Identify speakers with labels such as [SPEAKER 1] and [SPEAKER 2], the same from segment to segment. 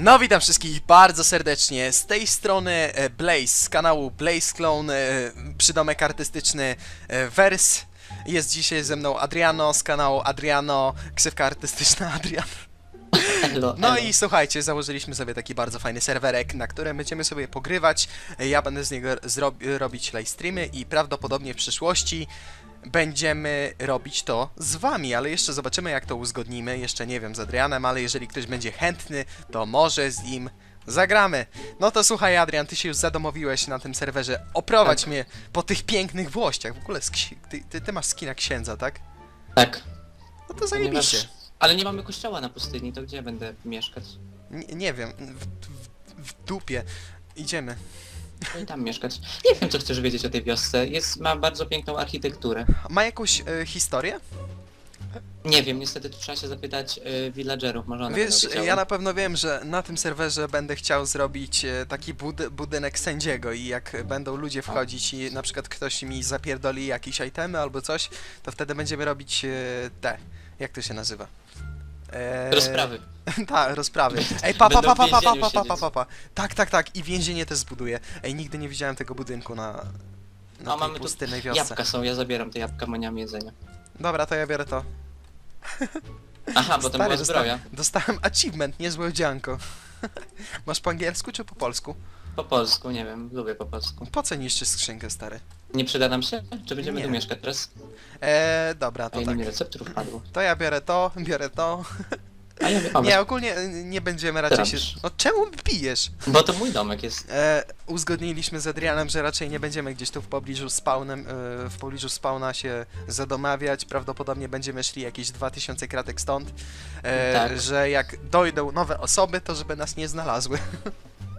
[SPEAKER 1] No witam wszystkich bardzo serdecznie, z tej strony e, Blaze, z kanału Blaze Clone, przydomek artystyczny e, Vers. Jest dzisiaj ze mną Adriano z kanału Adriano, ksywka artystyczna Adrian.
[SPEAKER 2] Elo,
[SPEAKER 1] No
[SPEAKER 2] elo.
[SPEAKER 1] i słuchajcie, założyliśmy sobie taki bardzo fajny serwerek, na którym będziemy sobie pogrywać. Ja będę z niego robić live streamy i prawdopodobnie w przyszłości będziemy robić to z wami, ale jeszcze zobaczymy jak to uzgodnimy. Jeszcze nie wiem z Adrianem, ale jeżeli ktoś będzie chętny, to może z nim zagramy. No to słuchaj Adrian, ty się już zadomowiłeś na tym serwerze. Oprowadź
[SPEAKER 2] Tak.
[SPEAKER 1] mnie po tych pięknych włościach. W ogóle ty, ty, ty masz skina księdza, tak?
[SPEAKER 2] Tak.
[SPEAKER 1] No to zajebiście.
[SPEAKER 2] Ponieważ... Ale nie mamy kościoła na pustyni, to gdzie będę mieszkać?
[SPEAKER 1] Nie, nie wiem, w, w, w dupie. Idziemy.
[SPEAKER 2] No i tam mieszkać. Nie wiem, co chcesz wiedzieć o tej wiosce. Jest, ma bardzo piękną architekturę.
[SPEAKER 1] Ma jakąś e, historię?
[SPEAKER 2] Nie wiem, niestety trzeba się zapytać y, villagerów, może one
[SPEAKER 1] Wiesz,
[SPEAKER 2] będą wiedziały.
[SPEAKER 1] ja na pewno wiem, że na tym serwerze będę chciał zrobić e, taki bud budynek sędziego i jak będą ludzie wchodzić i na przykład ktoś mi zapierdoli jakieś itemy albo coś, to wtedy będziemy robić e, te, jak to się nazywa? E,
[SPEAKER 2] Rozprawy.
[SPEAKER 1] tak, rozprawy. Ej, pa, pa,
[SPEAKER 2] Będą
[SPEAKER 1] pa,
[SPEAKER 2] w
[SPEAKER 1] pa, pa, pa,
[SPEAKER 2] więzieniu
[SPEAKER 1] pa, pa,
[SPEAKER 2] siedzieć.
[SPEAKER 1] pa, pa. Tak, tak, tak, i więzienie też zbuduję. Ej, nigdy nie widziałem tego budynku na, na
[SPEAKER 2] A
[SPEAKER 1] tej
[SPEAKER 2] mamy tu
[SPEAKER 1] pustynnej wiosce.
[SPEAKER 2] Jabłka są, ja zabieram te jabłka, mam jedzenia.
[SPEAKER 1] Dobra, to ja biorę to.
[SPEAKER 2] Aha, bo to była zbroja.
[SPEAKER 1] Dostałem achievement, niezłe wdzianko. Masz po angielsku czy po polsku?
[SPEAKER 2] Po polsku, nie wiem, lubię po polsku.
[SPEAKER 1] Po co niszczysz skrzynkę, stary?
[SPEAKER 2] Nie przyda nam się? Czy będziemy
[SPEAKER 1] Nie.
[SPEAKER 2] tu mieszkać teraz?
[SPEAKER 1] Eee, dobra, to
[SPEAKER 2] ile
[SPEAKER 1] tak.
[SPEAKER 2] mi recepturów padło?
[SPEAKER 1] To ja biorę to, biorę to.
[SPEAKER 2] A ja o,
[SPEAKER 1] Nie, ogólnie e, nie będziemy raczej się...
[SPEAKER 2] robisz?
[SPEAKER 1] No czemu pijesz?
[SPEAKER 2] Bo to mój domek jest.
[SPEAKER 1] E, uzgodniliśmy z Adrianem, że raczej nie będziemy gdzieś tu w pobliżu spawnem, e, w pobliżu spawna się zadomawiać. Prawdopodobnie będziemy szli jakieś 2000 kratek stąd. E,
[SPEAKER 2] Tak.
[SPEAKER 1] Że jak dojdą nowe osoby, to żeby nas nie znalazły.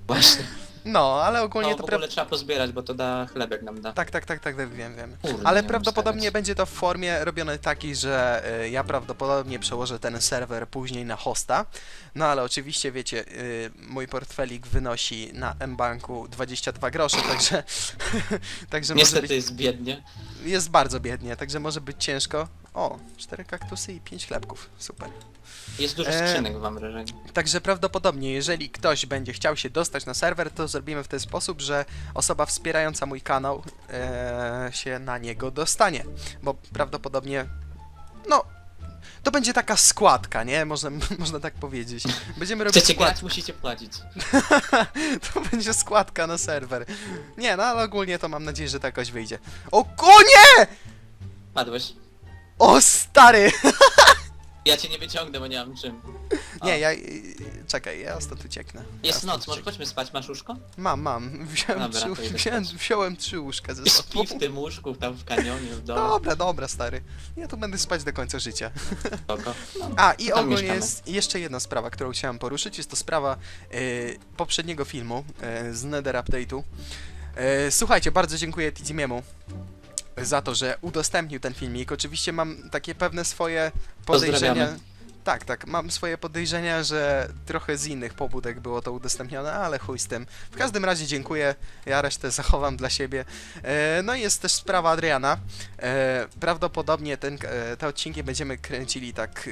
[SPEAKER 2] Właśnie.
[SPEAKER 1] No, ale ogólnie
[SPEAKER 2] No,
[SPEAKER 1] to
[SPEAKER 2] w
[SPEAKER 1] pra...
[SPEAKER 2] ogóle trzeba pozbierać, bo to da chlebek nam da.
[SPEAKER 1] Tak, tak, tak, tak, tak, wiem, wiem.
[SPEAKER 2] Kurde,
[SPEAKER 1] Ale
[SPEAKER 2] nie
[SPEAKER 1] prawdopodobnie będzie to w formie robionej takiej, że y, ja prawdopodobnie przełożę ten serwer później na hosta. No ale oczywiście wiecie, y, mój portfelik wynosi na mBanku 22 grosze, także także może
[SPEAKER 2] Niestety
[SPEAKER 1] być,
[SPEAKER 2] jest biednie.
[SPEAKER 1] jest bardzo biednie, także może być ciężko. O, cztery kaktusy i pięć chlebków. Super.
[SPEAKER 2] Jest dużo
[SPEAKER 1] E,
[SPEAKER 2] skrzynek, mam wrażenie.
[SPEAKER 1] Także prawdopodobnie, jeżeli ktoś będzie chciał się dostać na serwer, to zrobimy w ten sposób, że osoba wspierająca mój kanał e, się na niego dostanie. Bo prawdopodobnie, no, to będzie taka składka, nie? Można, można tak powiedzieć. Będziemy robić
[SPEAKER 2] Chcecie
[SPEAKER 1] skład...
[SPEAKER 2] grać, musicie płacić.
[SPEAKER 1] To będzie składka na serwer. Nie, no ale ogólnie to mam nadzieję, że to jakoś wyjdzie. O konie!
[SPEAKER 2] Padłeś.
[SPEAKER 1] O stary!
[SPEAKER 2] Ja cię nie wyciągnę, bo nie mam czym. O,
[SPEAKER 1] Nie, ja... Czekaj, ja stąd ucieknę. Ja
[SPEAKER 2] Jest
[SPEAKER 1] stąd
[SPEAKER 2] noc, może
[SPEAKER 1] ucieknę.
[SPEAKER 2] chodźmy spać, masz łóżko?
[SPEAKER 1] Mam, mam. Wziąłem,
[SPEAKER 2] Dobra, to
[SPEAKER 1] trzy,
[SPEAKER 2] idę
[SPEAKER 1] wziąłem,
[SPEAKER 2] spać.
[SPEAKER 1] wziąłem trzy łóżka ze sobą.
[SPEAKER 2] Śpi w tym łóżku, tam w kanionie, w domu.
[SPEAKER 1] Dobra, dobra, stary. Ja tu będę spać do końca życia.
[SPEAKER 2] Spoko.
[SPEAKER 1] A, i
[SPEAKER 2] Tam
[SPEAKER 1] ogólnie
[SPEAKER 2] mieszkamy.
[SPEAKER 1] jest jeszcze jedna sprawa, którą chciałem poruszyć. Jest to sprawa y, poprzedniego filmu y, z Nether Update'u. Y, słuchajcie, bardzo dziękuję Tizimiemu za to, że udostępnił ten filmik. Oczywiście mam takie pewne swoje podejrzenia.
[SPEAKER 2] Pozdrawiamy.
[SPEAKER 1] Tak, tak, mam swoje podejrzenia, że trochę z innych pobudek było to udostępnione, ale chuj z tym. W każdym razie dziękuję, ja resztę zachowam dla siebie. E, no i jest też sprawa Adriana. E, prawdopodobnie ten, e, te odcinki będziemy kręcili tak e,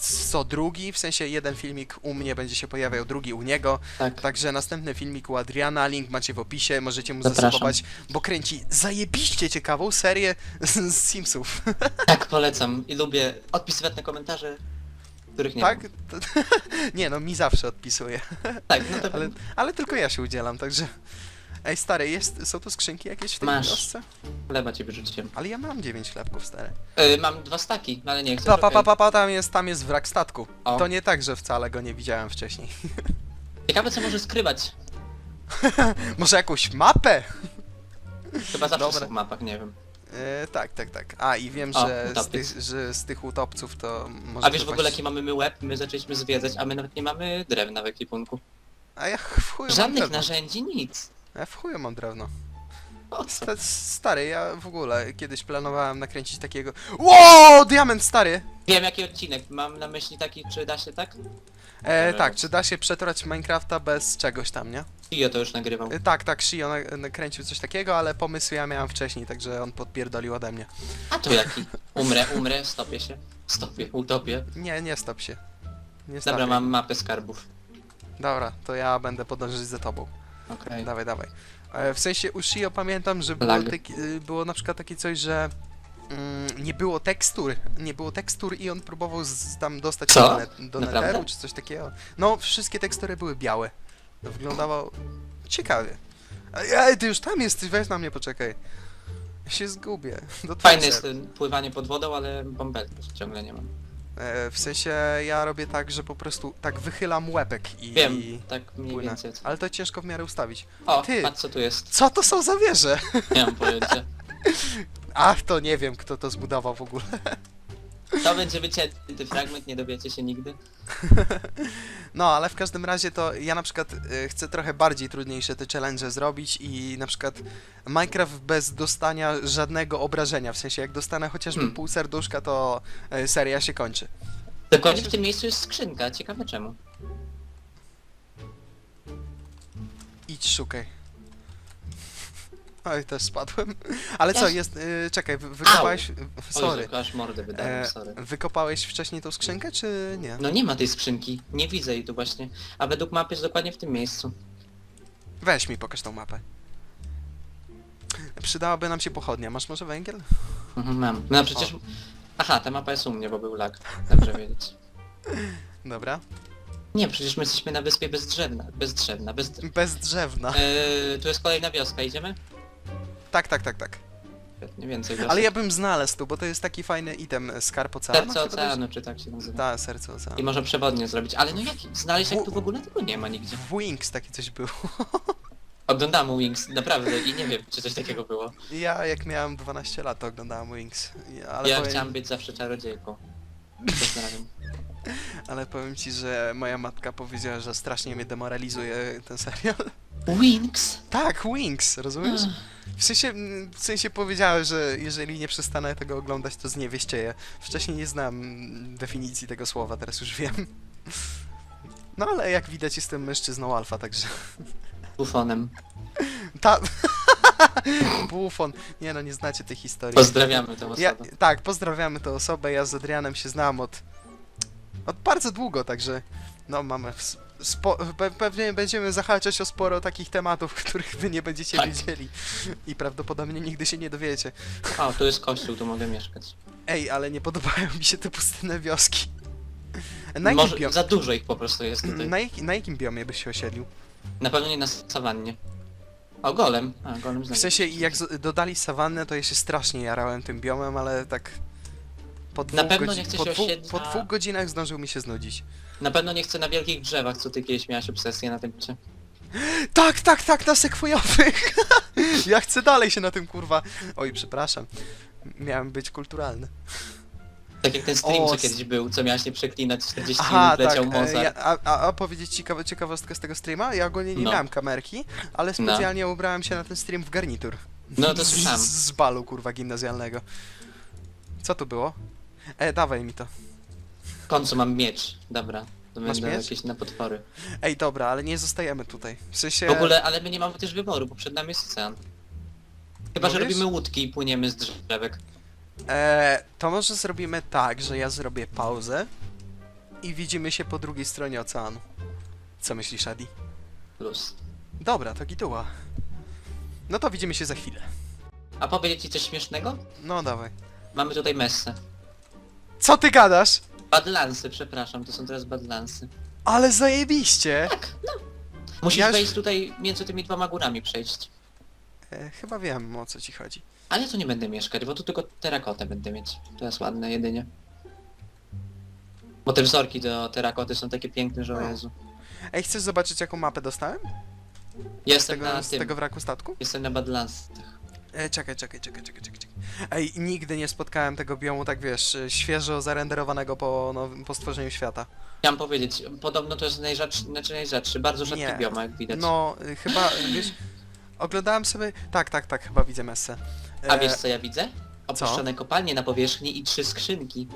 [SPEAKER 1] co drugi, w sensie jeden filmik u mnie będzie się pojawiał, drugi u niego.
[SPEAKER 2] Tak.
[SPEAKER 1] Także następny filmik u Adriana, link macie w opisie, możecie mu
[SPEAKER 2] Zapraszam.
[SPEAKER 1] zastosować, bo kręci zajebiście ciekawą serię z, z Simsów.
[SPEAKER 2] Tak, polecam. I lubię odpisywać na komentarze, których nie
[SPEAKER 1] tak? To- Nie no, mi zawsze odpisuje.
[SPEAKER 2] Tak, no to
[SPEAKER 1] Ale, ale tylko ja się udzielam, także... Ej, stary, jest, są tu skrzynki jakieś w tej
[SPEAKER 2] Masz.
[SPEAKER 1] wiosce?
[SPEAKER 2] chleba ci wyrzuciłem.
[SPEAKER 1] Ale ja mam 9 chlebków, stary.
[SPEAKER 2] Y, mam dwa staki, ale nie chcę.
[SPEAKER 1] Pa, pa, pa, pa, pa, tam jest, tam jest wrak statku.
[SPEAKER 2] O.
[SPEAKER 1] To nie tak, że wcale go nie widziałem wcześniej.
[SPEAKER 2] Ciekawe co może skrywać.
[SPEAKER 1] Może jakąś mapę?
[SPEAKER 2] Chyba zawsze
[SPEAKER 1] Dobra.
[SPEAKER 2] są w mapach, nie wiem.
[SPEAKER 1] E, tak, tak, tak. A, i wiem,
[SPEAKER 2] O,
[SPEAKER 1] że, z tych, że z tych utopców to może...
[SPEAKER 2] A wiesz
[SPEAKER 1] to
[SPEAKER 2] w ogóle
[SPEAKER 1] właśnie-
[SPEAKER 2] jaki mamy my łeb? My zaczęliśmy zwiedzać, a my nawet nie mamy drewna w ekwipunku.
[SPEAKER 1] A ja w chuju mam
[SPEAKER 2] Żadnych
[SPEAKER 1] drewno.
[SPEAKER 2] narzędzi, nic.
[SPEAKER 1] Ja w chuju mam drewno.
[SPEAKER 2] O co?
[SPEAKER 1] Sta- Stary, ja w ogóle kiedyś planowałem nakręcić takiego... Wow, diament, stary!
[SPEAKER 2] Wiem jaki odcinek, mam na myśli taki, czy da się tak?
[SPEAKER 1] E, tak, czy da się przetorać Minecrafta bez czegoś tam, nie?
[SPEAKER 2] Tio to już nagrywał.
[SPEAKER 1] E, tak, tak, Shio na- nakręcił coś takiego, ale pomysł ja miałem wcześniej, także on podpierdolił ode mnie.
[SPEAKER 2] A to jaki? Umrę, umrę, stopię się. Stopię, utopię.
[SPEAKER 1] Nie, nie stop się. Nie
[SPEAKER 2] Dobra,
[SPEAKER 1] stawiaj.
[SPEAKER 2] mam mapę skarbów.
[SPEAKER 1] Dobra, to ja będę podążać za tobą.
[SPEAKER 2] Okej.
[SPEAKER 1] Dawaj, dawaj. E, W sensie u Shio pamiętam, że było,
[SPEAKER 2] Lag.
[SPEAKER 1] taki, y, było na przykład takie coś, że mm, nie było tekstur, nie było tekstur i on próbował z, tam dostać
[SPEAKER 2] Co?
[SPEAKER 1] do, net, do
[SPEAKER 2] Naprawdę?
[SPEAKER 1] netheru czy coś takiego. No, wszystkie tekstury były białe. To wyglądało ciekawie. Ej, ty już tam jesteś, weź na mnie, poczekaj. Ja się zgubię. Do
[SPEAKER 2] Fajne jest ten pływanie pod wodą, ale bąbelków ciągle nie mam.
[SPEAKER 1] E, w sensie ja robię tak, że po prostu tak wychylam łepek i...
[SPEAKER 2] Wiem, tak mniej
[SPEAKER 1] płynę.
[SPEAKER 2] więcej.
[SPEAKER 1] Ale to ciężko w miarę ustawić.
[SPEAKER 2] O,
[SPEAKER 1] Ty.
[SPEAKER 2] patrz co tu jest.
[SPEAKER 1] Co to są za wieże?
[SPEAKER 2] Nie mam pojęcia.
[SPEAKER 1] Ach, to nie wiem, kto to zbudował w ogóle.
[SPEAKER 2] To będzie wycięty fragment, nie dowiecie się nigdy.
[SPEAKER 1] No, ale w każdym razie to ja na przykład y, chcę trochę bardziej trudniejsze te challenge zrobić i na przykład Minecraft bez dostania żadnego obrażenia, w sensie jak dostanę chociażby
[SPEAKER 2] Hmm.
[SPEAKER 1] pół serduszka, to y, seria się kończy.
[SPEAKER 2] Dokładnie w tym miejscu jest skrzynka, ciekawe czemu.
[SPEAKER 1] Idź, szukaj. Oj, też spadłem. Ale co,
[SPEAKER 2] Jest.
[SPEAKER 1] Y, czekaj, wy- wykopałeś...
[SPEAKER 2] Oj,
[SPEAKER 1] Sorry.
[SPEAKER 2] Jezu, aż mordę wydałem,
[SPEAKER 1] E,
[SPEAKER 2] sorry.
[SPEAKER 1] wykopałeś wcześniej tą skrzynkę, czy nie?
[SPEAKER 2] No nie ma tej skrzynki, nie widzę jej tu właśnie. A według mapy jest dokładnie w tym miejscu.
[SPEAKER 1] Weź mi, pokaż tą mapę. Przydałaby nam się pochodnia. Masz może węgiel?
[SPEAKER 2] Mhm, mam. No przecież... Aha, ta mapa jest u mnie, bo był lag. Dobrze wiedzieć.
[SPEAKER 1] Dobra.
[SPEAKER 2] Nie, przecież my jesteśmy na wyspie bezdrzewna. Bezdrzewna, bez...
[SPEAKER 1] Bezdrzewna.
[SPEAKER 2] Eee, tu jest kolejna wioska, idziemy?
[SPEAKER 1] Tak, tak, tak, tak.
[SPEAKER 2] Więcej.
[SPEAKER 1] Ale ja bym znalazł tu, bo to jest taki fajny item, e, skarb oceanu.
[SPEAKER 2] Serce oceanu, czy tak się nazywa.
[SPEAKER 1] Tak, serce oceanu.
[SPEAKER 2] I może przewodnie zrobić, ale no jak znaleźć jak tu w ogóle tego nie ma nigdzie.
[SPEAKER 1] W Wings takie coś było.
[SPEAKER 2] Oglądam Wings, naprawdę i nie wiem czy coś takiego było.
[SPEAKER 1] Ja jak miałem 12 lat to oglądałem Wings. Ja- Ale,
[SPEAKER 2] ja
[SPEAKER 1] powiem,
[SPEAKER 2] chciałem być zawsze czarodziejką. Pozdrawiam.
[SPEAKER 1] ale powiem ci, że moja matka powiedziała, że strasznie mnie demoralizuje ten serial.
[SPEAKER 2] Wings?
[SPEAKER 1] Tak, Wings, rozumiesz? W sensie, mm, w sensie że jeżeli nie przestanę tego oglądać, to zniewieścieję. Wcześniej nie znam mm, definicji tego słowa, teraz już wiem. No ale jak widać jestem mężczyzną alfa, także...
[SPEAKER 2] Bufonem.
[SPEAKER 1] Ta... Bufon. Nie no, nie znacie tej historii.
[SPEAKER 2] Pozdrawiamy tę osobę.
[SPEAKER 1] Ja, tak, pozdrawiamy tę osobę. Ja z Adrianem się znam od, od bardzo długo, także no mamy. Spo, pe, pewnie będziemy zahaczać o sporo takich tematów, których wy nie będziecie
[SPEAKER 2] Tak.
[SPEAKER 1] wiedzieli i prawdopodobnie nigdy się nie dowiecie.
[SPEAKER 2] O, tu jest kościół, tu mogę mieszkać.
[SPEAKER 1] Ej, ale nie podobają mi się te pustynne wioski. Na
[SPEAKER 2] Może
[SPEAKER 1] biom...
[SPEAKER 2] za dużo ich po prostu jest tutaj.
[SPEAKER 1] na, jak... na jakim biomie byś się osiedlił?
[SPEAKER 2] Na pewno nie na sawannie. O, golem. A, golem
[SPEAKER 1] W sensie, jak dodali sawannę, to ja się strasznie jarałem tym biomem, ale tak... Po dwóch,
[SPEAKER 2] pewno
[SPEAKER 1] godzi-
[SPEAKER 2] nie chcę
[SPEAKER 1] po,
[SPEAKER 2] się
[SPEAKER 1] dwóch, po
[SPEAKER 2] na-
[SPEAKER 1] dwóch godzinach zdążył mi się znudzić.
[SPEAKER 2] Na pewno nie chcę na wielkich drzewach, co ty kiedyś miałaś obsesję na tym cię.
[SPEAKER 1] Tak, tak, tak, na sekwojowych! ja chcę dalej się na tym kurwa. Oj, przepraszam. Miałem być kulturalny.
[SPEAKER 2] Tak jak ten stream,
[SPEAKER 1] O,
[SPEAKER 2] co
[SPEAKER 1] s-
[SPEAKER 2] kiedyś był, co miałaś nie przeklinać 40
[SPEAKER 1] Aha,
[SPEAKER 2] minut,
[SPEAKER 1] tak.
[SPEAKER 2] leciał
[SPEAKER 1] e,
[SPEAKER 2] Mozart.
[SPEAKER 1] Ja, a, a, a powiedzieć ciekawe, ciekawostkę z tego streama? Ja ogólnie nie
[SPEAKER 2] No.
[SPEAKER 1] miałem kamerki, ale
[SPEAKER 2] No.
[SPEAKER 1] specjalnie ubrałem się na ten stream w garnitur.
[SPEAKER 2] No to
[SPEAKER 1] z,
[SPEAKER 2] słyszałem.
[SPEAKER 1] z balu kurwa gimnazjalnego. Co tu było? E, dawaj mi to.
[SPEAKER 2] Końcu mam miecz. Dobra. To
[SPEAKER 1] Masz
[SPEAKER 2] będą
[SPEAKER 1] miecz?
[SPEAKER 2] jakieś na potwory.
[SPEAKER 1] Ej, dobra, ale nie zostajemy tutaj. W sensie...
[SPEAKER 2] W ogóle, ale my nie mamy też wyboru, bo przed nami jest ocean. Chyba, że
[SPEAKER 1] Mówisz?
[SPEAKER 2] robimy łódki i płyniemy z drzewek.
[SPEAKER 1] E, to może zrobimy tak, że ja zrobię pauzę i widzimy się po drugiej stronie oceanu. Co myślisz, Adi?
[SPEAKER 2] Plus.
[SPEAKER 1] Dobra, to gituła. No to widzimy się za chwilę.
[SPEAKER 2] A powiedzieć ci coś śmiesznego?
[SPEAKER 1] No dawaj.
[SPEAKER 2] Mamy tutaj messę.
[SPEAKER 1] Co ty gadasz?
[SPEAKER 2] Badlansy, przepraszam, to są teraz badlansy.
[SPEAKER 1] Ale zajebiście!
[SPEAKER 2] Musisz
[SPEAKER 1] Ja już-
[SPEAKER 2] wejść tutaj między tymi dwoma górami przejść.
[SPEAKER 1] E, chyba wiem o co ci chodzi.
[SPEAKER 2] Ale tu nie będę mieszkać, bo tu tylko terakotę będę mieć. To jest ładne jedynie. Bo te wzorki do terakoty są takie piękne, że o Jezu.
[SPEAKER 1] Ej, chcesz zobaczyć jaką mapę dostałem? Z
[SPEAKER 2] Jestem
[SPEAKER 1] tego,
[SPEAKER 2] na
[SPEAKER 1] z
[SPEAKER 2] tym.
[SPEAKER 1] tego wraku statku?
[SPEAKER 2] Jestem na badlansach.
[SPEAKER 1] E, czekaj, czekaj, czekaj, czekaj, czekaj. czekaj. Ej, nigdy nie spotkałem tego biomu tak wiesz, e, świeżo zarenderowanego po, nowym, po stworzeniu świata.
[SPEAKER 2] Chciałem powiedzieć, podobno to jest najrzadszy, znaczy najrzadszy, bardzo rzadki
[SPEAKER 1] Nie.
[SPEAKER 2] biom, jak widać.
[SPEAKER 1] No, e, chyba, wiesz, oglądałem sobie... Tak, tak, tak, chyba widzę mesę.
[SPEAKER 2] A
[SPEAKER 1] E,
[SPEAKER 2] wiesz co ja widzę? Opuszczone kopalnie na powierzchni i trzy skrzynki.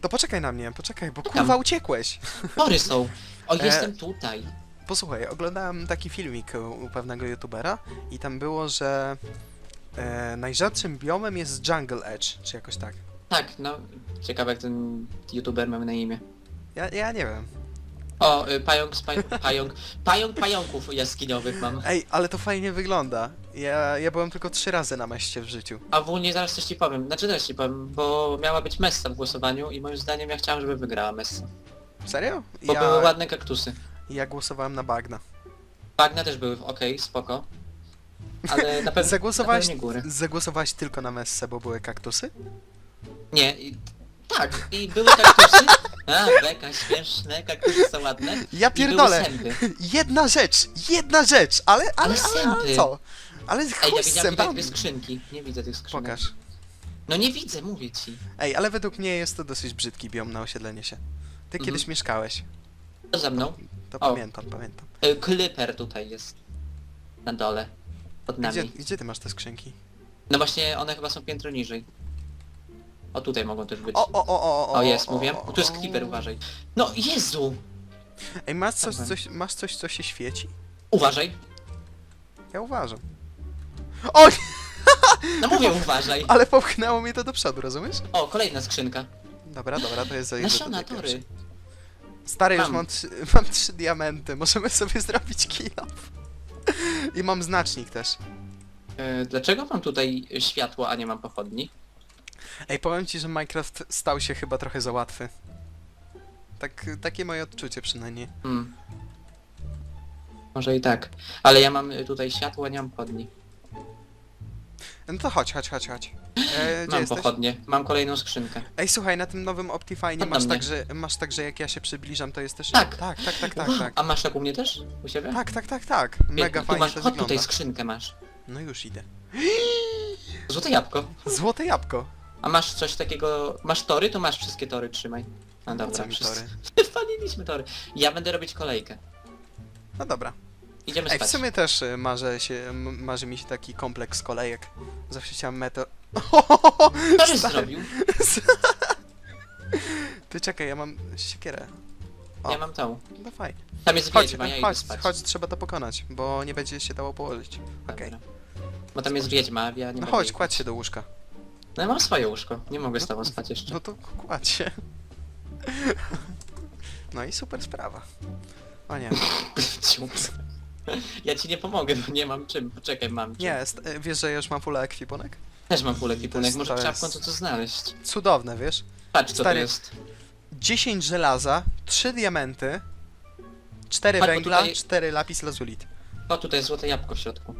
[SPEAKER 1] To poczekaj na mnie, poczekaj, bo
[SPEAKER 2] Tam.
[SPEAKER 1] kurwa uciekłeś.
[SPEAKER 2] Pory są. O,
[SPEAKER 1] E,
[SPEAKER 2] jestem tutaj.
[SPEAKER 1] Posłuchaj, oglądałem taki filmik u, pewnego youtubera i tam było, że e, najrzadszym biomem jest Jungle Edge, czy jakoś tak.
[SPEAKER 2] Tak, no. Ciekawe jak ten youtuber ma na imię.
[SPEAKER 1] Ja, ja nie wiem.
[SPEAKER 2] O, y, pająk z pająk, pająk, pająk pająków jaskiniowych mam.
[SPEAKER 1] Ej, ale to fajnie wygląda. Ja, ja byłem tylko trzy razy na meście w życiu.
[SPEAKER 2] A ogólnie zaraz coś ci powiem, znaczy też ci powiem, bo miała być Messa w głosowaniu i moim zdaniem ja chciałem, żeby wygrała Messa.
[SPEAKER 1] Serio?
[SPEAKER 2] Bo były
[SPEAKER 1] Ja,
[SPEAKER 2] ładne kaktusy.
[SPEAKER 1] Ja głosowałem na bagna.
[SPEAKER 2] Bagna też były ok, spoko. Ale na pewno,
[SPEAKER 1] Zagłosowałeś,
[SPEAKER 2] na pewno nie góry.
[SPEAKER 1] zagłosowałeś tylko na Messę, bo były kaktusy?
[SPEAKER 2] Nie, i, tak, i były kaktusy. A, beka, śmieszne, kaktusy są ładne.
[SPEAKER 1] Ja
[SPEAKER 2] I były
[SPEAKER 1] pierdolę!
[SPEAKER 2] sępy.
[SPEAKER 1] Jedna rzecz! Jedna rzecz! Ale, ale, ale, ale
[SPEAKER 2] sępy.
[SPEAKER 1] co? Ale
[SPEAKER 2] Ej,
[SPEAKER 1] chuj
[SPEAKER 2] ja
[SPEAKER 1] z
[SPEAKER 2] widziałem
[SPEAKER 1] zębami.
[SPEAKER 2] dwie skrzynki. Nie widzę tych skrzynek.
[SPEAKER 1] Pokaż.
[SPEAKER 2] No nie widzę, mówię ci.
[SPEAKER 1] Ej, ale według mnie jest to dosyć brzydki biom na osiedlenie się. Ty
[SPEAKER 2] Mhm.
[SPEAKER 1] kiedyś mieszkałeś.
[SPEAKER 2] Co ze mną?
[SPEAKER 1] To
[SPEAKER 2] O.
[SPEAKER 1] pamiętam, pamiętam.
[SPEAKER 2] Y, Clipper tutaj jest. Na dole. Pod nami.
[SPEAKER 1] Gdzie, gdzie ty masz te skrzynki?
[SPEAKER 2] No właśnie, one chyba są piętro niżej. O, tutaj mogą też być.
[SPEAKER 1] O, o, o, o, o,
[SPEAKER 2] O, jest,
[SPEAKER 1] o,
[SPEAKER 2] mówię.
[SPEAKER 1] o,
[SPEAKER 2] O, tu jest
[SPEAKER 1] o.
[SPEAKER 2] Clipper, uważaj. No, Jezu!
[SPEAKER 1] Ej, masz coś,
[SPEAKER 2] Dobra.
[SPEAKER 1] coś, masz coś, co się świeci?
[SPEAKER 2] Uważaj.
[SPEAKER 1] Ja uważam. Oj!
[SPEAKER 2] No mówię, uważaj.
[SPEAKER 1] Ale popchnęło mnie to do przodu, rozumiesz?
[SPEAKER 2] O, kolejna skrzynka.
[SPEAKER 1] Dobra, dobra, to jest za
[SPEAKER 2] Nasiona, tory.
[SPEAKER 1] Stary, już
[SPEAKER 2] Mam.
[SPEAKER 1] mam trzy, mam trzy diamenty, możemy sobie zrobić kilo. I mam znacznik też.
[SPEAKER 2] Y, Dlaczego mam tutaj światło, a nie mam pochodni?
[SPEAKER 1] Ej, powiem ci, że Minecraft stał się chyba trochę za łatwy. Tak, takie moje odczucie przynajmniej.
[SPEAKER 2] Hmm. Może i tak. Ale ja mam y, tutaj światło, a nie mam pochodni.
[SPEAKER 1] No to chodź, chodź, chodź, chodź. E, gdzie
[SPEAKER 2] Mam
[SPEAKER 1] jesteś?
[SPEAKER 2] pochodnie. Mam kolejną skrzynkę.
[SPEAKER 1] Ej, słuchaj, na tym nowym Optifine masz
[SPEAKER 2] mnie.
[SPEAKER 1] tak, że, masz tak, że jak ja się przybliżam, to jest też...
[SPEAKER 2] Tak.
[SPEAKER 1] Tak, tak, tak, tak, tak.
[SPEAKER 2] A masz tak u mnie też? U siebie?
[SPEAKER 1] Tak, tak, tak, tak. Mega
[SPEAKER 2] tu
[SPEAKER 1] fajnie
[SPEAKER 2] masz,
[SPEAKER 1] to
[SPEAKER 2] Chodź
[SPEAKER 1] wygląda.
[SPEAKER 2] tutaj, skrzynkę masz.
[SPEAKER 1] No już idę.
[SPEAKER 2] Złote jabłko.
[SPEAKER 1] Złote jabłko.
[SPEAKER 2] A masz coś takiego... Masz tory? To masz wszystkie tory, trzymaj. No dobra,
[SPEAKER 1] co mi
[SPEAKER 2] wszyscy-
[SPEAKER 1] tory?
[SPEAKER 2] Tory. Ja będę robić kolejkę.
[SPEAKER 1] No dobra.
[SPEAKER 2] Idziemy
[SPEAKER 1] Ej, w sumie też y, marzy, się, m- marzy mi się taki kompleks kolejek. Zawsze chciałem meto...
[SPEAKER 2] Kto żeś
[SPEAKER 1] Stary.
[SPEAKER 2] zrobił?
[SPEAKER 1] Ty czekaj, ja mam siekierę. O.
[SPEAKER 2] Ja mam tą.
[SPEAKER 1] No fajnie.
[SPEAKER 2] Tam jest
[SPEAKER 1] Chodź,
[SPEAKER 2] wiedźma, ja idę
[SPEAKER 1] chodź,
[SPEAKER 2] spać.
[SPEAKER 1] chodź, trzeba to pokonać, bo nie będzie się dało położyć. Okej.
[SPEAKER 2] Dobra. Bo tam jest wiedźma, ja nie
[SPEAKER 1] No
[SPEAKER 2] mogę
[SPEAKER 1] chodź,
[SPEAKER 2] jej-
[SPEAKER 1] kładź się do łóżka.
[SPEAKER 2] No ja mam swoje łóżko. Nie mogę z tobą spać jeszcze.
[SPEAKER 1] No to kładź się. No i super sprawa. O nie.
[SPEAKER 2] Ciu. Ja ci nie pomogę, bo nie mam czym. Poczekaj, mam czym.
[SPEAKER 1] Nie, st- e, wiesz, że ja już mam full ekwipunek?
[SPEAKER 2] Też mam pulę kipunek,
[SPEAKER 1] jest-
[SPEAKER 2] może
[SPEAKER 1] to
[SPEAKER 2] trzeba w
[SPEAKER 1] jest-
[SPEAKER 2] końcu to znaleźć.
[SPEAKER 1] Cudowne, wiesz?
[SPEAKER 2] Patrz co
[SPEAKER 1] Stary,
[SPEAKER 2] to jest.
[SPEAKER 1] 10 żelaza, 3 diamenty, 4
[SPEAKER 2] Patrz, bo
[SPEAKER 1] węgla,
[SPEAKER 2] tutaj-
[SPEAKER 1] 4 lapis lazulit.
[SPEAKER 2] O, tutaj jest złote jabłko w środku.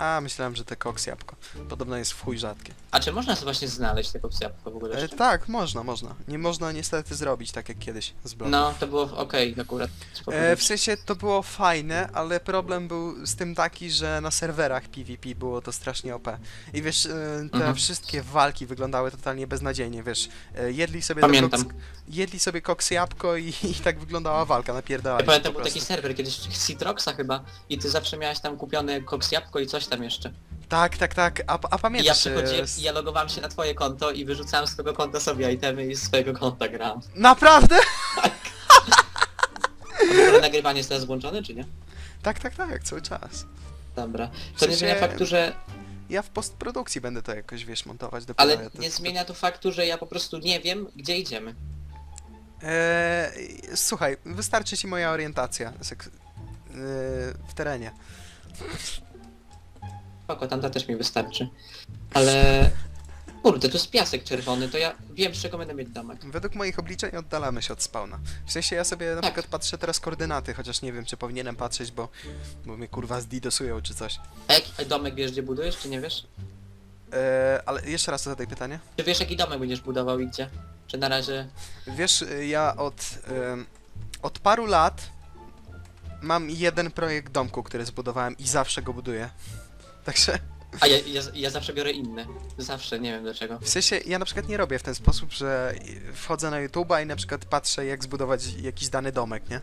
[SPEAKER 1] A, myślałem, że to koks jabłko. Podobno jest w chuj rzadkie.
[SPEAKER 2] A czy można sobie właśnie znaleźć tego jabłko w ogóle
[SPEAKER 1] E,
[SPEAKER 2] jeszcze?
[SPEAKER 1] tak, można, można. Nie można niestety zrobić tak jak kiedyś z bloku.
[SPEAKER 2] No, to było okej akurat. Spoko.
[SPEAKER 1] E, w sensie to było fajne, ale problem był z tym taki, że na serwerach PvP było to strasznie OP. I wiesz, e, te
[SPEAKER 2] Mhm.
[SPEAKER 1] wszystkie walki wyglądały totalnie beznadziejnie, wiesz. E, jedli sobie
[SPEAKER 2] Pamiętam.
[SPEAKER 1] Koks, jedli sobie koks jabłko i, i tak wyglądała walka, napierdała.
[SPEAKER 2] Ja pamiętam, był taki serwer kiedyś Citroxa chyba i ty zawsze miałeś tam kupiony koks jabłko i coś tam jeszcze.
[SPEAKER 1] Tak, tak, tak. A, a
[SPEAKER 2] I ja
[SPEAKER 1] pamiętasz...
[SPEAKER 2] przychodziłem
[SPEAKER 1] e, s-
[SPEAKER 2] i ja logowałem się na twoje konto i wyrzucałem z tego konta sobie itemy i z swojego konta grałem.
[SPEAKER 1] Naprawdę?
[SPEAKER 2] Ogóle nagrywanie jest teraz włączone, czy nie?
[SPEAKER 1] Tak, tak, tak, cały czas.
[SPEAKER 2] Dobra. To nie
[SPEAKER 1] sensie-
[SPEAKER 2] zmienia faktu, że...
[SPEAKER 1] Ja w postprodukcji będę to jakoś, wiesz, montować dopiero.
[SPEAKER 2] Ale
[SPEAKER 1] ja to,
[SPEAKER 2] nie zmienia to faktu, że ja po prostu nie wiem, gdzie idziemy.
[SPEAKER 1] Eee, słuchaj, wystarczy ci moja orientacja eee, w terenie.
[SPEAKER 2] Spoko, tamta też mi wystarczy. Ale... Kurde, tu jest piasek czerwony, to ja wiem, z czego będę mieć domek.
[SPEAKER 1] Według moich obliczeń oddalamy się od spawna. W sensie ja sobie na
[SPEAKER 2] Tak.
[SPEAKER 1] przykład patrzę teraz koordynaty, chociaż nie wiem, czy powinienem patrzeć, bo, bo mnie kurwa zdidosują czy coś.
[SPEAKER 2] A jaki domek wiesz, gdzie budujesz, czy nie wiesz?
[SPEAKER 1] Eee, ale jeszcze raz zadaj pytanie.
[SPEAKER 2] Czy wiesz, jaki domek będziesz budował i gdzie? Czy na razie...
[SPEAKER 1] Wiesz, y, ja od, od paru lat mam jeden projekt domku, który zbudowałem i zawsze go buduję. Także
[SPEAKER 2] A ja, ja, ja zawsze biorę inny. Zawsze, nie wiem dlaczego.
[SPEAKER 1] w sensie ja na przykład nie robię w ten sposób, że wchodzę na YouTube'a i na przykład patrzę jak zbudować jakiś dany domek, nie?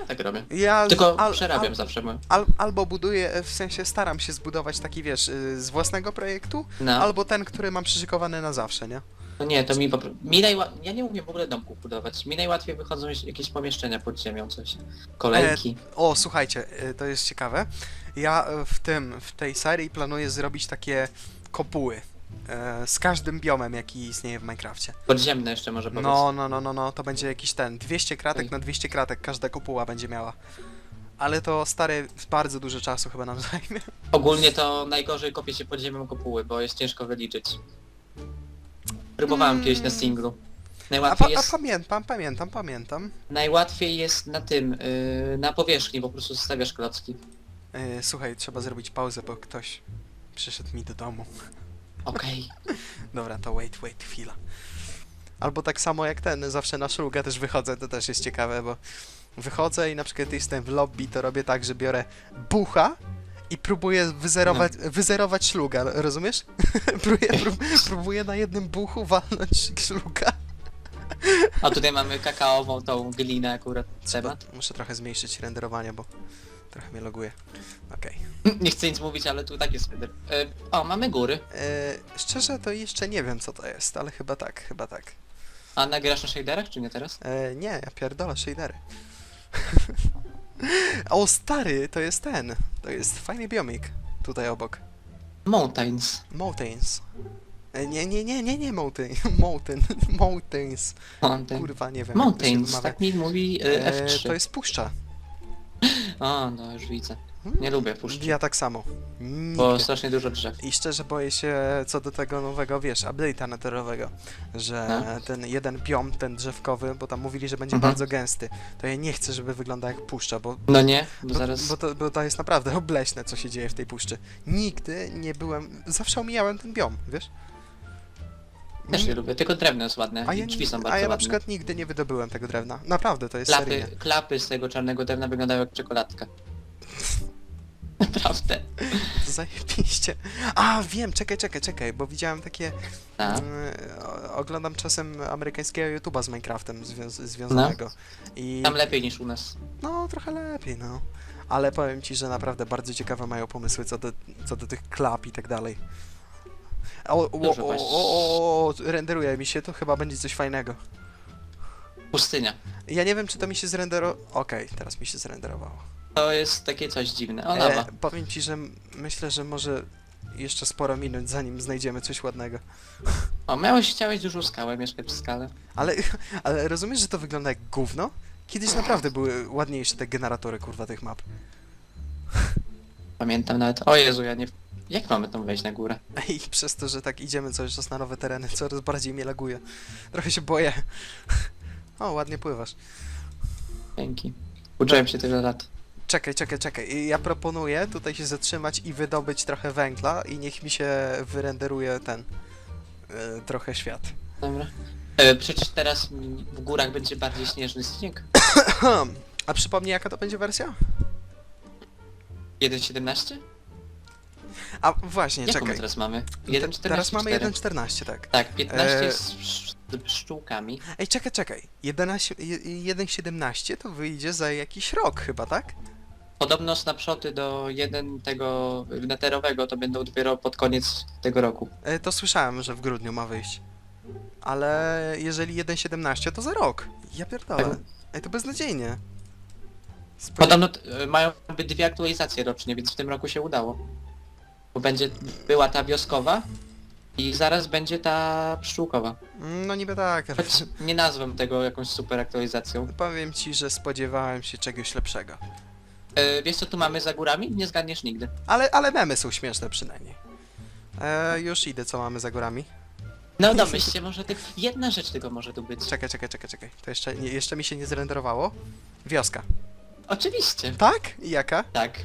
[SPEAKER 2] Ja tak robię.
[SPEAKER 1] Ja
[SPEAKER 2] Tylko
[SPEAKER 1] al-
[SPEAKER 2] przerabiam
[SPEAKER 1] al-
[SPEAKER 2] zawsze. Bo...
[SPEAKER 1] Al, albo buduję, w sensie staram się zbudować taki, wiesz, y, z własnego projektu,
[SPEAKER 2] No,
[SPEAKER 1] albo ten, który mam przyszykowany na zawsze, nie?
[SPEAKER 2] No nie, to mi po pro- mi najła... Ja nie umiem w ogóle domków budować. Mi najłatwiej wychodzą jakieś- pomieszczenia pod ziemią, coś. Kolejki.
[SPEAKER 1] O, słuchajcie, y, to jest ciekawe. Ja y, w tym, w tej serii planuję zrobić takie kopuły. E, z każdym biomem, jaki istnieje w Minecrafcie.
[SPEAKER 2] Podziemne jeszcze może powiedz.
[SPEAKER 1] No, no, no, no, no, to będzie jakiś ten, 200 kratek
[SPEAKER 2] Oj.
[SPEAKER 1] na 200 kratek, każda kopuła będzie miała. Ale to, stary, bardzo dużo czasu chyba nam zajmie.
[SPEAKER 2] Ogólnie to najgorzej kopie się podziemem kopuły, bo jest ciężko wyliczyć. Próbowałem
[SPEAKER 1] Mm.
[SPEAKER 2] kiedyś na singlu.
[SPEAKER 1] A, pa,
[SPEAKER 2] Najłatwiej
[SPEAKER 1] a
[SPEAKER 2] jest,
[SPEAKER 1] pamiętam, pamiętam, pamiętam.
[SPEAKER 2] najłatwiej jest na tym, yy, na powierzchni, po prostu zostawiasz klocki.
[SPEAKER 1] E, słuchaj, trzeba zrobić pauzę, bo ktoś przyszedł mi do domu.
[SPEAKER 2] Okej.
[SPEAKER 1] Dobra, to wait, wait, chwila. Albo tak samo jak ten, zawsze na szlugę też wychodzę, to też jest ciekawe, bo wychodzę i na przykład jestem w lobby, to robię tak, że biorę bucha i próbuję wyzerować, wyzerować szluga, rozumiesz? próbuję, prób, próbuję na jednym buchu walnąć szluga.
[SPEAKER 2] A tutaj mamy kakaową tą glinę akurat trzeba.
[SPEAKER 1] Muszę trochę zmniejszyć renderowanie, bo trochę mnie loguje. Okej.
[SPEAKER 2] Nie chcę nic mówić, ale tu tak jest. Yy, o, mamy góry.
[SPEAKER 1] E, Szczerze to jeszcze nie wiem co to jest, ale chyba tak, chyba tak.
[SPEAKER 2] A nagrasz na shaderach, czy nie teraz?
[SPEAKER 1] E, nie, ja pierdolę shadery. o stary, to jest ten. To jest fajny biomik. Tutaj obok.
[SPEAKER 2] Mountains.
[SPEAKER 1] Mountains. E, nie, nie, nie, nie, nie mountain. Mountain. Mountains.
[SPEAKER 2] Mountain.
[SPEAKER 1] Kurwa, nie wiem. jak to się
[SPEAKER 2] Mountains,
[SPEAKER 1] wymawia.
[SPEAKER 2] tak mi mówi yy,
[SPEAKER 1] E,
[SPEAKER 2] F3.
[SPEAKER 1] to jest puszcza.
[SPEAKER 2] O, no już widzę. Nie lubię puszczy,
[SPEAKER 1] Ja tak samo.
[SPEAKER 2] bo
[SPEAKER 1] Nigdy.
[SPEAKER 2] strasznie dużo drzew.
[SPEAKER 1] I szczerze boję się co do tego nowego, wiesz, update'a netherowego, że
[SPEAKER 2] No.
[SPEAKER 1] ten jeden biom, ten drzewkowy, bo tam mówili, że będzie
[SPEAKER 2] Mhm.
[SPEAKER 1] bardzo gęsty, to ja nie chcę, żeby wyglądał jak puszcza, bo
[SPEAKER 2] No nie, bo
[SPEAKER 1] Bo,
[SPEAKER 2] zaraz...
[SPEAKER 1] bo, to, bo to jest naprawdę obleśne, co się dzieje w tej puszczy. Nigdy nie byłem. Zawsze omijałem ten biom, wiesz?
[SPEAKER 2] Też nie lubię, tylko drewno jest ładne
[SPEAKER 1] A ja,
[SPEAKER 2] drzwi są
[SPEAKER 1] a
[SPEAKER 2] bardzo
[SPEAKER 1] ja na
[SPEAKER 2] ładne.
[SPEAKER 1] przykład nigdy nie wydobyłem tego drewna. Naprawdę, to jest
[SPEAKER 2] Klapy, klapy z tego czarnego drewna wyglądają jak czekoladka. Naprawdę.
[SPEAKER 1] Zajebiście. A, wiem, czekaj, czekaj, czekaj, bo widziałem takie...
[SPEAKER 2] Tak.
[SPEAKER 1] Mm, o- oglądam czasem amerykańskiego YouTube'a z Minecraftem zwią związanego. I...
[SPEAKER 2] Tam lepiej niż u nas.
[SPEAKER 1] No, trochę lepiej, no. Ale powiem ci, że naprawdę bardzo ciekawe mają pomysły co do, co do tych klap i tak dalej. O, o,
[SPEAKER 2] Dobrze,
[SPEAKER 1] o,
[SPEAKER 2] właśnie.
[SPEAKER 1] o, o, o, renderuje mi się, to chyba będzie coś fajnego.
[SPEAKER 2] Pustynia.
[SPEAKER 1] Ja nie wiem, czy to mi się zrendero... Okej, teraz mi się zrenderowało.
[SPEAKER 2] To jest takie coś dziwne. O,
[SPEAKER 1] E, powiem ci, że m- myślę, że może jeszcze sporo minut, zanim znajdziemy coś ładnego.
[SPEAKER 2] O, miałeś, chciałeś dużą skałę, mieszkać w skale.
[SPEAKER 1] Ale, ale rozumiesz, że to wygląda jak gówno? Kiedyś naprawdę były ładniejsze te generatory, kurwa, tych map.
[SPEAKER 2] Pamiętam nawet. O Jezu, ja nie... Jak mamy tam wejść na górę?
[SPEAKER 1] I przez to, że tak idziemy cały czas na nowe tereny, coraz bardziej mnie laguje. Trochę się boję. O, ładnie pływasz.
[SPEAKER 2] Dzięki. Uczyłem się tyle lat.
[SPEAKER 1] Czekaj, czekaj, czekaj. Ja proponuję tutaj się zatrzymać i wydobyć trochę węgla i niech mi się wyrenderuje ten... e, trochę świat.
[SPEAKER 2] Dobra. E, przecież teraz w górach będzie bardziej śnieżny śnieg.
[SPEAKER 1] A przypomnij, jaka to będzie wersja?
[SPEAKER 2] 1.17?
[SPEAKER 1] A właśnie,
[SPEAKER 2] Jaką my
[SPEAKER 1] czekaj.
[SPEAKER 2] teraz mamy?
[SPEAKER 1] Te-
[SPEAKER 2] 1.14?
[SPEAKER 1] Teraz mamy
[SPEAKER 2] 4.
[SPEAKER 1] 1.14, tak.
[SPEAKER 2] Tak, 15
[SPEAKER 1] E,
[SPEAKER 2] z sz- z pszczółkami.
[SPEAKER 1] Ej, czekaj, czekaj. 11 je- 1.17 to wyjdzie za jakiś rok chyba, tak?
[SPEAKER 2] Podobno snapshoty do 1 tego neterowego to będą dopiero pod koniec tego roku.
[SPEAKER 1] E, to słyszałem, że w grudniu ma wyjść. Ale jeżeli 1.17 to za rok. Ja pierdolę.
[SPEAKER 2] Tak.
[SPEAKER 1] Ej, to beznadziejnie. Spodziew-
[SPEAKER 2] Podobno t- mają być dwie aktualizacje rocznie, więc w tym roku się udało. Bo będzie, była ta wioskowa i zaraz będzie ta pszczółkowa.
[SPEAKER 1] No niby tak, ale
[SPEAKER 2] Choć nie nazwę tego jakąś super aktualizacją.
[SPEAKER 1] powiem ci, że spodziewałem się czegoś lepszego.
[SPEAKER 2] E, wiesz co tu mamy za górami? Nie zgadniesz nigdy.
[SPEAKER 1] Ale, ale memy są śmieszne przynajmniej. E, już idę, co mamy za górami.
[SPEAKER 2] No domyśl się, może ty... Jedna rzecz tylko może tu być.
[SPEAKER 1] Czekaj, czekaj, czekaj, czekaj. To jeszcze, nie, jeszcze mi się nie zrenderowało. Wioska.
[SPEAKER 2] Oczywiście.
[SPEAKER 1] Tak? I jaka?
[SPEAKER 2] Tak.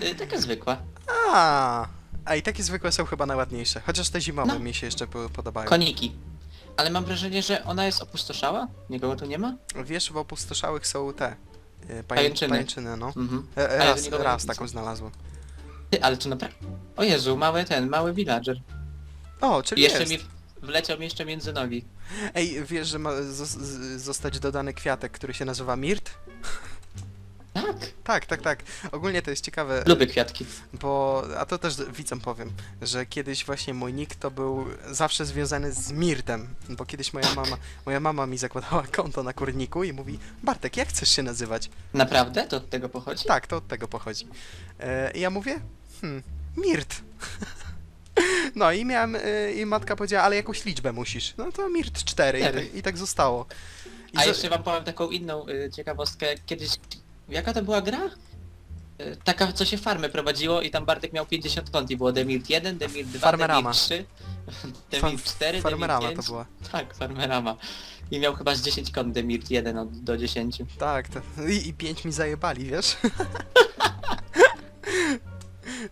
[SPEAKER 2] E, taka zwykła.
[SPEAKER 1] A, a i takie zwykłe są chyba najładniejsze. Chociaż te zimowe
[SPEAKER 2] No.
[SPEAKER 1] mi się jeszcze po- podobają.
[SPEAKER 2] Koniki. Ale mam wrażenie, że ona jest opustoszała? Nikogo tu nie ma?
[SPEAKER 1] Wiesz, w opustoszałych są te. E, Paję,
[SPEAKER 2] Pajęczyny.
[SPEAKER 1] pajęczyny, no.
[SPEAKER 2] Mhm.
[SPEAKER 1] E, e, raz, raz taką znalazłem.
[SPEAKER 2] Ty, ale to naprawdę... O Jezu, mały ten, mały villager.
[SPEAKER 1] O, czyli
[SPEAKER 2] jeszcze
[SPEAKER 1] jest.
[SPEAKER 2] mi wleciał mi jeszcze między nogi.
[SPEAKER 1] Ej, wiesz, że ma zos- z- zostać dodany kwiatek, który się nazywa mirt?
[SPEAKER 2] Tak.
[SPEAKER 1] Tak, tak, tak. Ogólnie to jest ciekawe,
[SPEAKER 2] Lubię kwiatki.
[SPEAKER 1] bo, a to też widzom powiem, że kiedyś właśnie mój nick to był zawsze związany z Mirtem, bo kiedyś moja mama, moja mama mi zakładała konto na kurniku i mówi, Bartek, jak chcesz się nazywać?
[SPEAKER 2] Naprawdę? To od tego pochodzi?
[SPEAKER 1] Tak, to od tego pochodzi. E, I ja mówię, hmm, Mirt. No i miałem, y, i matka powiedziała, ale jakąś liczbę musisz. No to Mirt 4 i,
[SPEAKER 2] Cztery.
[SPEAKER 1] tak- i tak zostało. I
[SPEAKER 2] A
[SPEAKER 1] za-
[SPEAKER 2] jeszcze wam powiem taką inną y, ciekawostkę. Kiedyś, jaka to była gra? Y, taka, co się farmy prowadziło i tam Bartek miał 50 kont i było Demirt 1, Demirt 2,
[SPEAKER 1] Farmerama.
[SPEAKER 2] Demirt 3,
[SPEAKER 1] Fa-
[SPEAKER 2] Demirt 4,
[SPEAKER 1] Farmerama
[SPEAKER 2] Demirt
[SPEAKER 1] to
[SPEAKER 2] 5.
[SPEAKER 1] była.
[SPEAKER 2] Tak, Farmerama. I miał chyba z 10 kont Demirt 1 od, do 10.
[SPEAKER 1] Tak, to, i, i pięć mi zajebali, wiesz?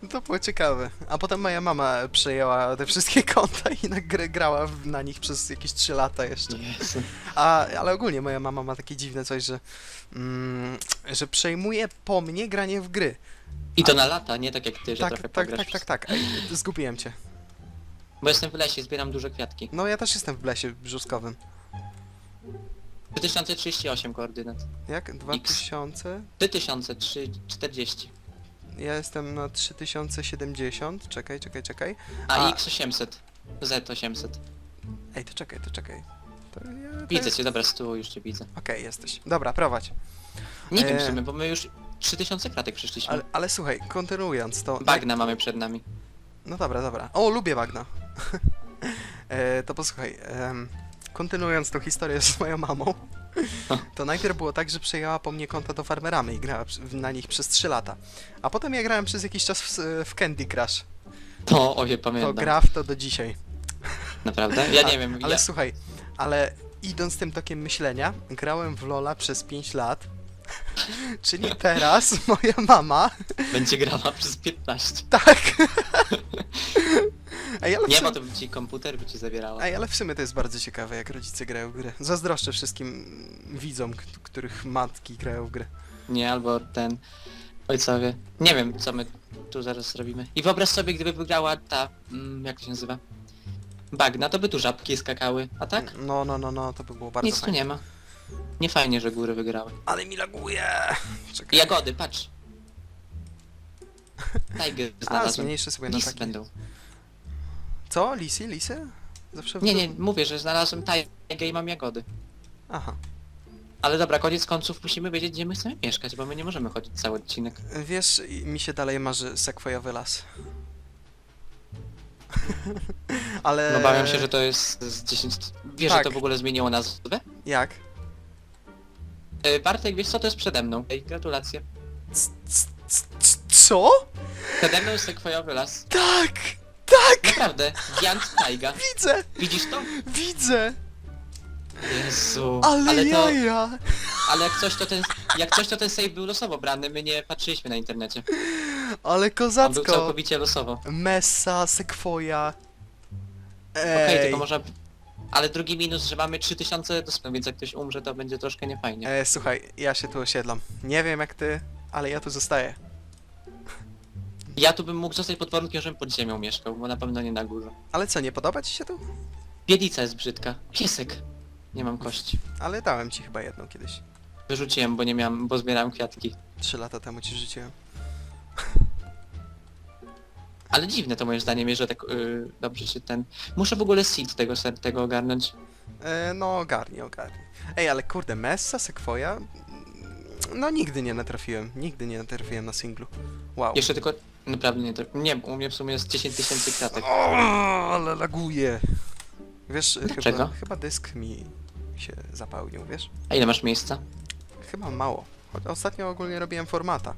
[SPEAKER 1] To było ciekawe. A potem moja mama przejęła te wszystkie konta i na grę grała w- na nich przez jakieś 3 lata jeszcze.
[SPEAKER 2] Jezu.
[SPEAKER 1] A, ale ogólnie moja mama ma takie dziwne coś, że, mm, że przejmuje po mnie granie w gry.
[SPEAKER 2] I to na lata, nie tak jak ty, że
[SPEAKER 1] Tak,
[SPEAKER 2] trochę
[SPEAKER 1] tak,
[SPEAKER 2] pograsz.
[SPEAKER 1] tak, tak, tak. Ej, zgubiłem cię.
[SPEAKER 2] Bo jestem w lesie, zbieram duże kwiatki.
[SPEAKER 1] No ja też jestem w blesie brzuskowym.
[SPEAKER 2] 2038 koordynat.
[SPEAKER 1] Jak? 2000?
[SPEAKER 2] 2040.
[SPEAKER 1] Ja jestem na 3070. Czekaj, czekaj, czekaj.
[SPEAKER 2] A,
[SPEAKER 1] A.
[SPEAKER 2] X800. Z800.
[SPEAKER 1] Ej, to czekaj, to czekaj. To ja, to
[SPEAKER 2] Widzę
[SPEAKER 1] jest-
[SPEAKER 2] cię, dobra, z tyłu już cię widzę.
[SPEAKER 1] Okej, jesteś. Dobra, prowadź.
[SPEAKER 2] Nie wiem
[SPEAKER 1] E.
[SPEAKER 2] sumie, bo my już 3000 kratek przeszliśmy.
[SPEAKER 1] Ale, ale słuchaj, kontynuując to...
[SPEAKER 2] Bagna mamy przed nami.
[SPEAKER 1] No dobra, dobra. O, lubię bagna. e, to posłuchaj, em, kontynuując tą historię z moją mamą, to najpierw było tak, że przejęła po mnie konta do farmeramy i grała na nich przez 3 lata. A potem ja grałem przez jakiś czas w, w Candy Crush.
[SPEAKER 2] To, oje,
[SPEAKER 1] To
[SPEAKER 2] pamiętam.
[SPEAKER 1] gra w to do dzisiaj.
[SPEAKER 2] Naprawdę? Ja nie
[SPEAKER 1] A-
[SPEAKER 2] wiem,
[SPEAKER 1] Ale
[SPEAKER 2] ja...
[SPEAKER 1] słuchaj, ale idąc tym tokiem myślenia, grałem w Lola przez 5 lat. Czyli teraz moja mama.
[SPEAKER 2] będzie grała przez 15.
[SPEAKER 1] Tak. Ej, ale w
[SPEAKER 2] Nie,
[SPEAKER 1] sumie,
[SPEAKER 2] bo to by ci komputer by ci zabierała.
[SPEAKER 1] ej, ale w sumie to jest bardzo ciekawe, jak rodzice grają w grę. Zazdroszczę wszystkim widzom, k- których matki grają w grę.
[SPEAKER 2] Nie, albo ten... Ojcowie. Nie wiem, co my tu zaraz robimy. I wyobraź sobie, gdyby wygrała ta... Mm, jak to się nazywa? Bagna, to by tu żabki skakały. A tak?
[SPEAKER 1] No, no, no, no, to by było bardzo
[SPEAKER 2] Nic tu nie ma. Nie fajnie, że góry wygrały.
[SPEAKER 1] Ale mi laguje. Czekaj.
[SPEAKER 2] Jagody, patrz. Tiger
[SPEAKER 1] A,
[SPEAKER 2] znalazłem.
[SPEAKER 1] zmniejszę sobie na
[SPEAKER 2] Lisy
[SPEAKER 1] taki.
[SPEAKER 2] będą.
[SPEAKER 1] Co? Lisy? Lisy? Zawsze w
[SPEAKER 2] Nie, nie, mówię, że znalazłem tajgę i mam jagody.
[SPEAKER 1] Aha.
[SPEAKER 2] Ale dobra, koniec końców musimy wiedzieć, gdzie my chcemy mieszkać, bo my nie możemy chodzić cały odcinek.
[SPEAKER 1] Wiesz, mi się dalej marzy sekwojowy las. Ale...
[SPEAKER 2] No bawiam się, że to jest z 10... Wiesz,
[SPEAKER 1] Tak.
[SPEAKER 2] że to w ogóle zmieniło nazwę?
[SPEAKER 1] Jak?
[SPEAKER 2] E, Bartek, wiesz co, to jest przede mną. Ej, gratulacje.
[SPEAKER 1] C- c- c- Co?
[SPEAKER 2] Przede mną jest sekwojowy las.
[SPEAKER 1] Tak! Tak!
[SPEAKER 2] Naprawdę, Giant Taiga.
[SPEAKER 1] Widzę!
[SPEAKER 2] Widzisz to?
[SPEAKER 1] Widzę!
[SPEAKER 2] Jezu.
[SPEAKER 1] Ale,
[SPEAKER 2] ale to,
[SPEAKER 1] jaja!
[SPEAKER 2] ale jak coś to ten, jak coś to ten save był losowo brany, my nie patrzyliśmy na internecie.
[SPEAKER 1] Ale
[SPEAKER 2] On był
[SPEAKER 1] kozacko!
[SPEAKER 2] całkowicie losowo.
[SPEAKER 1] Messa, sekwoja.
[SPEAKER 2] Okej,
[SPEAKER 1] Ej,
[SPEAKER 2] tylko można... Ale drugi minus, że mamy 3000 dostępów, więc jak ktoś umrze, to będzie troszkę niefajnie.
[SPEAKER 1] e, słuchaj, ja się tu osiedlam. Nie wiem jak ty, ale ja tu zostaję.
[SPEAKER 2] Ja tu bym mógł zostać pod warunkiem, żebym pod ziemią mieszkał, bo na pewno nie na górze.
[SPEAKER 1] Ale co, nie podoba ci się tu?
[SPEAKER 2] Bielica jest brzydka. Piesek. Nie mam kości.
[SPEAKER 1] Ale dałem ci chyba jedną kiedyś.
[SPEAKER 2] Wyrzuciłem, bo nie miałem, bo zbierałem kwiatki.
[SPEAKER 1] Trzy lata temu ci rzuciłem.
[SPEAKER 2] Ale dziwne to moim zdaniem jest, że tak yy, dobrze się ten... Muszę w ogóle seed tego, ser- tego ogarnąć.
[SPEAKER 1] E, no ogarnij, ogarnij. Ej, ale kurde, Messa, sekwoja? No nigdy nie natrafiłem, nigdy nie natrafiłem na singlu. Wow.
[SPEAKER 2] Jeszcze tylko... Naprawdę nie to... Nie, u mnie w sumie jest 10 tysięcy kratek.
[SPEAKER 1] O, ale laguje. Wiesz, chyba,
[SPEAKER 2] Dlaczego?
[SPEAKER 1] chyba dysk mi się zapełnił, wiesz?
[SPEAKER 2] A ile masz miejsca?
[SPEAKER 1] Chyba mało. Choć Ostatnio ogólnie robiłem formata,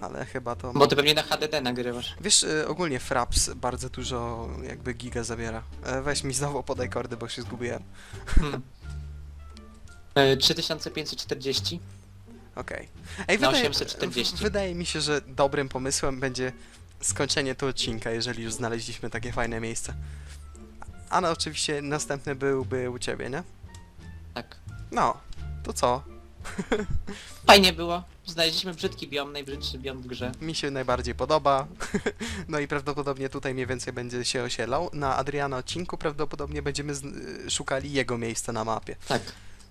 [SPEAKER 1] ale chyba to...
[SPEAKER 2] Bo ty pewnie na HDD nagrywasz.
[SPEAKER 1] Wiesz, y, ogólnie Fraps bardzo dużo jakby giga zabiera. E, Weź mi znowu podaj kordy, bo się zgubiłem.
[SPEAKER 2] Hmm. Yy, 3540.
[SPEAKER 1] Okej. Ej,
[SPEAKER 2] Na
[SPEAKER 1] wydaje,
[SPEAKER 2] 840.
[SPEAKER 1] w- wydaje mi się, że dobrym pomysłem będzie skończenie tu odcinka, jeżeli już znaleźliśmy takie fajne miejsce. A no oczywiście następny byłby u ciebie, nie?
[SPEAKER 2] Tak.
[SPEAKER 1] No, to co?
[SPEAKER 2] Fajnie było. Znaleźliśmy brzydki biom, najbrzydszy biom w grze.
[SPEAKER 1] Mi się najbardziej podoba. No i prawdopodobnie tutaj mniej więcej będzie się osielał. Na Adriana odcinku prawdopodobnie będziemy y, szukali jego miejsca na mapie.
[SPEAKER 2] Tak.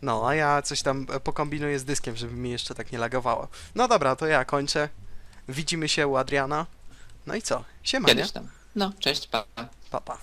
[SPEAKER 1] No, a ja coś tam e, pokombinuję z dyskiem, żeby mi jeszcze tak nie lagowało. No dobra, to ja kończę. Widzimy się u Adriana. No i co? Siema, nie?
[SPEAKER 2] Kiedyś tam. No, cześć, pa.
[SPEAKER 1] Pa, pa.